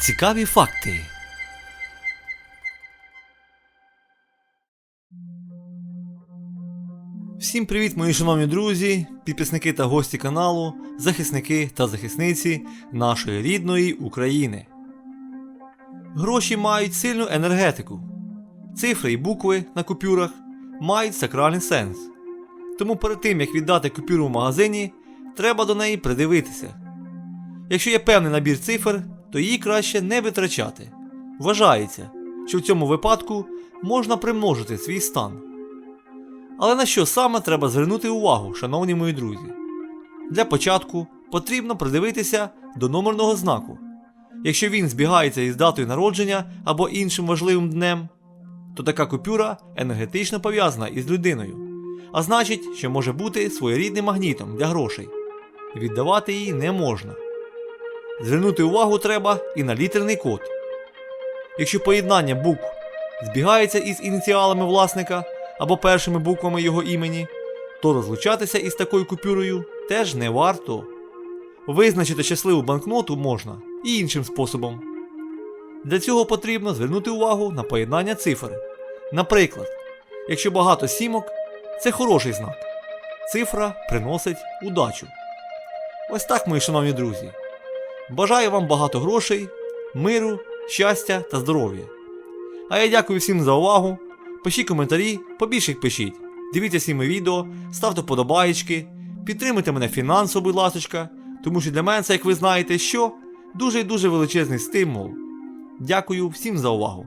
Цікаві факти. Всім привіт, мої шановні друзі, підписники та гості каналу, захисники та захисниці нашої рідної України. Гроші мають сильну енергетику. Цифри і букви на купюрах мають сакральний сенс. Тому перед тим як віддати купюру в магазині, треба до неї придивитися. Якщо є певний набір цифр, то її краще не витрачати. Вважається, що в цьому випадку можна примножити свій стан. Але на що саме треба звернути увагу, шановні мої друзі? Для початку потрібно придивитися до номерного знаку. Якщо він збігається із датою народження або іншим важливим днем, то така купюра енергетично пов'язана із людиною, а значить, що може бути своєрідним магнітом для грошей. Віддавати її не можна. Звернути увагу треба і на літерний код. Якщо поєднання букв збігається із ініціалами власника або першими буквами його імені, то розлучатися із такою купюрою теж не варто. Визначити щасливу банкноту можна і іншим способом. Для цього потрібно звернути увагу на поєднання цифр. Наприклад, якщо багато сімок, це хороший знак. Цифра приносить удачу. Ось так, мої шановні друзі. Бажаю вам багато грошей, миру, щастя та здоров'я. А я дякую всім за увагу. Пишіть коментарі, побільше їх пишіть. Дивіться всі мої відео, ставте подобаєчки, підтримуйте мене фінансово, будь ласочка, тому що для мене це, як ви знаєте, що дуже і дуже величезний стимул. Дякую всім за увагу.